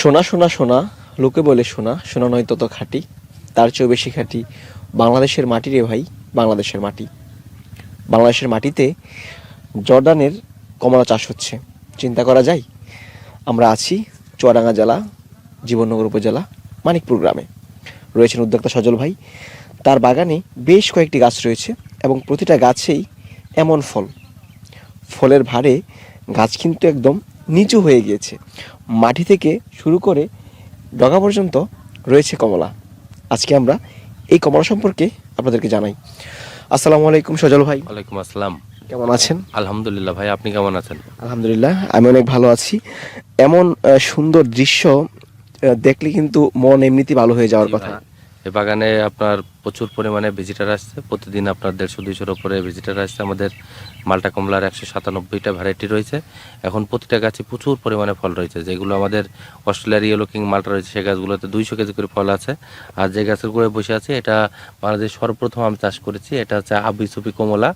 সোনা সোনা সোনা লোকে বলে সোনা সোনা নয় তত খাঁটি, তার চেয়েও বেশি খাঁটি বাংলাদেশের মাটি রে ভাই, বাংলাদেশের মাটি। বাংলাদেশের মাটিতে জর্দানের কমলা চাষ হচ্ছে। চিন্তা করা যায়? আমরা আছি চুয়াডাঙ্গা জেলা, জীবননগর উপজেলা, মানিকপুর গ্রামে। রয়েছেন উদ্যোক্তা সজল ভাই। তার বাগানে বেশ কয়েকটি গাছ রয়েছে এবং প্রতিটা গাছেই এমন ফল। ফলের ভারে গাছ কিন্তু একদম নিচু হয়ে গিয়েছে। মাটি থেকে শুরু করে ডগা পর্যন্ত রয়েছে কমলা। আজকে আমরা এই কমলা সম্পর্কে আপনাদেরকে জানাই। আসসালামু আলাইকুম সজল ভাই। ওয়ালাইকুম আসসালাম। কেমন আছেন? আলহামদুলিল্লাহ ভাই আপনি কেমন আছেন? আলহামদুলিল্লাহ আমি অনেক ভালো আছি। এমন সুন্দর দৃশ্য দেখলে কিন্তু মন এমনিতেই ভালো হয়ে যাওয়ার কথা। এই বাগানে আপনার প্রচুর পরিমাণে ভিজিটার আসছে। প্রতিদিন আপনার দেড়শো, দুইশোর উপরে ভিজিটার আসছে। আমাদের মালটা কমলার একশো সাতানব্বইটা ভ্যারাইটি রয়েছে। এখন প্রতিটা গাছে প্রচুর পরিমাণে ফল রয়েছে। যেগুলো আমাদের অস্ট্রেলিয়ার ইয়েলো কিং মালটা রয়েছে সেই গাছগুলোতে দুইশো কেজি করে ফল আছে। আর যে গাছের গোড়ায় বসে আছে, এটা বাংলাদেশ সর্বপ্রথম আমি চাষ করেছি। এটা হচ্ছে আবি সুপি কমলা।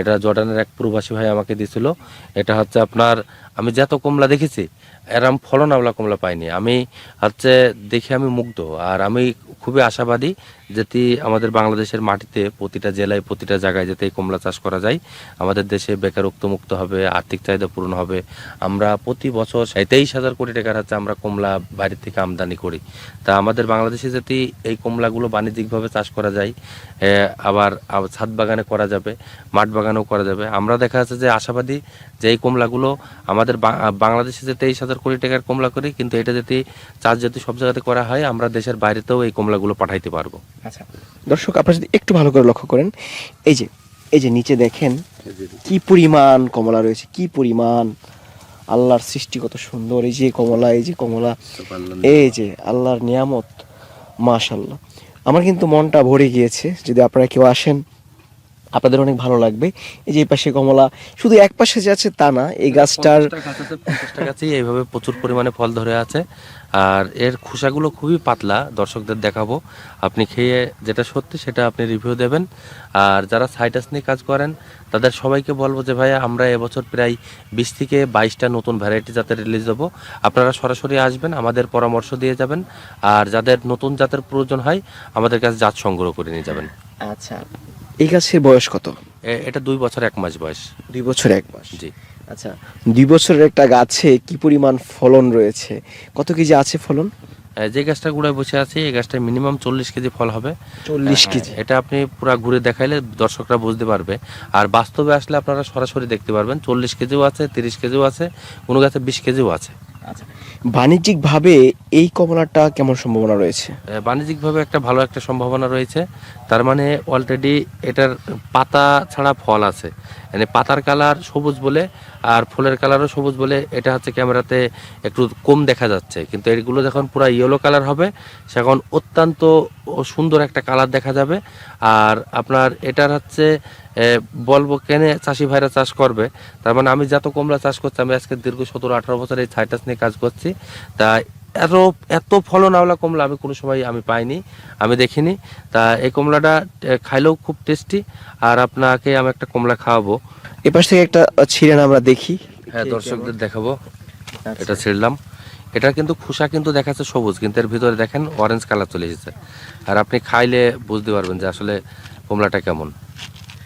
এটা জর্ডানের এক প্রবাসী ভাই আমাকে দিয়েছিল এটা হচ্ছে আপনার, আমি যত কমলা দেখেছি এরম ফলন আমলা কমলা পাইনি। আমি হচ্ছে দেখে আমি মুগ্ধ। আর আমি খুবই আশাবাদী যেটি আমাদের বাংলাদেশের মাটিতে প্রতিটা জেলায় প্রতিটা জায়গায় যাতে এই কমলা চাষ করা যায়, আমাদের দেশে বেকারত্ব মুক্ত হবে, আর্থিক চাহিদা পূরণ হবে। আমরা প্রতি বছর তেইশ হাজার কোটি টাকার হচ্ছে আমরা কমলা বাইরে থেকে আমদানি করি। তা আমাদের বাংলাদেশে যদি এই কমলাগুলো বাণিজ্যিকভাবে চাষ করা যায় আবার ছাদ বাগানে করা যাবে, মাঠ বাগানেও করা যাবে। আমরা দেখা যাচ্ছে যে আশাবাদী যে এই কমলাগুলো আমাদের বাংলাদেশে যে তেইশ হাজার কোটি টাকার কমলা করি, কিন্তু এটা যদি চাষ যদি সব জায়গাতে করা হয়, আমরা দেশের বাইরেতেও এই কমলাগুলো পাঠাইতে পারব। আচ্ছা। দর্শক আপনারা যদি একটু ভালো করে লক্ষ্য করেন এই যে এই যে নিচে দেখেন কি পরিমাণ কমলা রয়েছে কি পরিমাণ আল্লাহর সৃষ্টি কত সুন্দর এই যে কমলা এই যে কমলা এই যে আল্লাহর নিয়ামত মাশাল্লাহ আমার কিন্তু মনটা ভরে গিয়েছে যদি আপনারা কেউ আসেন আপনাদের অনেক ভালো লাগবে। এই যে পাশে কমলা শুধু এক পাশে যে আছে তা না এই গাছটার গাছেই এইভাবে প্রচুর পরিমাণে ফল ধরে আছে। আর এর খোসাগুলো খুবই পাতলা দর্শকদের দেখাবো। আপনি খেয়ে যেটা সত্যি সেটা আপনি রিভিউ দেবেন। আর যারা সাইটাস নিয়ে কাজ করেন তাদের সবাইকে বলব যে ভাইয়া আমরা এবছর প্রায় বিশ থেকে বাইশটা নতুন ভ্যারাইটি জাতের রিলিজ দেবো। আপনারা সরাসরি আসবেন আমাদের পরামর্শ দিয়ে যাবেন। আর যাদের নতুন জাতের প্রয়োজন হয় আমাদের কাছে জাত সংগ্রহ করে নিয়ে যাবেন। আচ্ছা। এই গাছের বয়স কত? এটা দুই বছর এক মাস বয়স। দুই বছর এক মাস। জি। আচ্ছা দুই বছরের একটা গাছে কি পরিমাণ ফলন রয়েছে? কত কেজি আছে ফলন? যে গাছটা গুড়ায় বসে আছে এই গাছটা মিনিমাম চল্লিশ কেজি ফল হবে। চল্লিশ কেজি। এটা আপনি পুরো ঘুরে দেখাইলে দর্শকরা বুঝতে পারবে। আর বাস্তবে আসলে আপনারা সরাসরি দেখতে পারবেন চল্লিশ কেজিও আছে তিরিশ কেজিও আছে কোনো গাছে বিশ কেজিও আছে। আচ্ছা। বাণিজ্যিকভাবে এই কমলাটা কেমন সম্ভাবনা রয়েছে? বাণিজ্যিকভাবে একটা ভালো একটা সম্ভাবনা রয়েছে। তার মানে অলরেডি এটার পাতা ছাড়া ফল আছে। মানে পাতার কালার সবুজ বলে আর ফুলের কালারও সবুজ বলে এটা হচ্ছে ক্যামেরাতে একটু কম দেখা যাচ্ছে। কিন্তু এগুলো যখন পুরো ইয়েলো কালার হবে, সেখন অত্যন্ত সুন্দর একটা কালার দেখা যাবে। আর আপনার এটার হচ্ছে বলব কেন চাষি ভাইরা চাষ করবে। তার মানে আমি যত কমলা চাষ করছি আমি আজকে দীর্ঘ সতেরো আঠারো বছর এই সাইটাস নিয়ে কাজ করছি। তা এত এত ফলন আওলা কমলা আমি কোনো সময় আমি পাইনি আমি দেখিনি। তা এই কমলাটা খাইলেও খুব টেস্টি আর আপনাকে আমি একটা কমলা খাওয়াবো। এপাশ থেকে একটা ছিঁড়েন আমরা দেখি। হ্যাঁ দর্শকদের দেখাবো। আচ্ছা। এটা ছিঁড়লাম। এটা কিন্তু খোসা কিন্তু দেখাচ্ছে সবুজ কিন্তু এর ভিতরে দেখেন অরেঞ্জ কালার চলে এসেছে। আর আপনি খাইলে বুঝতে পারবেন যে আসলে কমলাটা কেমন।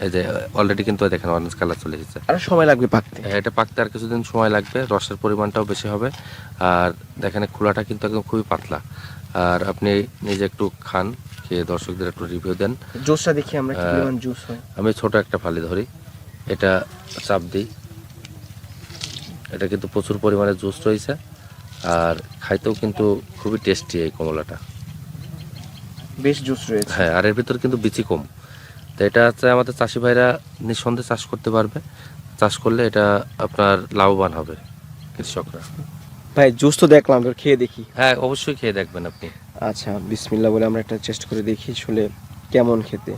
এই যে অলরেডি কিন্তু দেখেন অরেঞ্জ কালার চলে এসেছে। আরও সময় লাগবে পাকতে। হ্যাঁ, এটা পাকতে আর কিছুদিন সময় লাগবে রসের পরিমাণটাও বেশি হবে। আর দেখেন খোলাটা কিন্তু একদম খুবই পাতলা। আর আপনি নিজে একটু খান খেয়ে দর্শকদের একটু রিভিউ দেন। জুসটা দেখি আমরা কি পরিমাণ জুস হয়। আমি ছোট একটা ফালি ধরি। এটা চাপ দিই। এটা কিন্তু প্রচুর পরিমাণে জুস রয়েছে। আর খাইতেও কিন্তু খুবই টেস্টি এই কমলাটা। বেশ জুস রয়েছে। হ্যাঁ আর এর ভিতর কিন্তু বিচি কম। তো এটা হচ্ছে আমাদের চাষি ভাইরা নিঃসন্দেহে চাষ করতে পারবে। চাষ করলে এটা আপনার লাভবান হবে কৃষকরা। ভাই জুস তো দেখলাম এবার খেয়ে দেখি। হ্যাঁ অবশ্যই খেয়ে দেখবেন আপনি। আচ্ছা বিসমিল্লাহ বলে আমরা একটা চেষ্টা করে দেখি আসলে কেমন খেতে।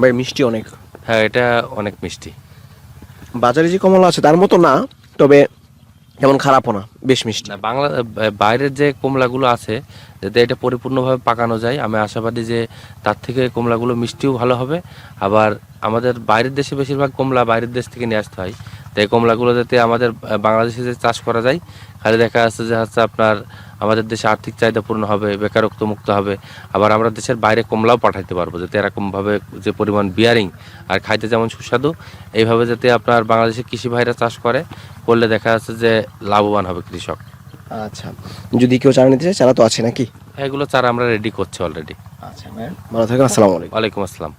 ভাই মিষ্টি অনেক। হ্যাঁ এটা অনেক মিষ্টি। বাজারে যে কমলা আছে তার মতো না তবে এমন খারাপও না, বেশ মিষ্টি। না, বাংলা বাইরের যে কমলাগুলো আছে, যাতে এটা পরিপূর্ণভাবে পাকানো যায়, আমি আশাবাদী যে তার থেকে কমলাগুলো মিষ্টিও ভালো হবে। আবার আমাদের বাইরের দেশে বেশিরভাগ কমলা বাইরের দেশ থেকে নিয়ে আসতে হয়। তাই কমলাগুলো যাতে আমাদের বাংলাদেশে যে চাষ করা যায়, খালি দেখা যাচ্ছে যে হচ্ছে আপনার আমাদের দেশে আর্থিক চাহিদা পূর্ণ হবে, বেকারত্ব মুক্ত হবে। আবার আমরা দেশের বাইরে কমলাও পাঠাইতে পারব, যাতে এরকমভাবে যে পরিমাণ বিয়ারিং আর খাইতে যেমন সুস্বাদু, এইভাবে যাতে আপনার বাংলাদেশে কৃষি ভাইরা চাষ করে। করলে দেখা যাচ্ছে যে লাভবান হবে কৃষক। আচ্ছা যদি কেউ চারা নিতে চায় চারা তো আছে নাকি? এগুলো চারা আমরা রেডি করছি অলরেডি আচ্ছা ভালো থাকেন আসসালামু আলাইকুম। ওয়ালাইকুম আসসালাম।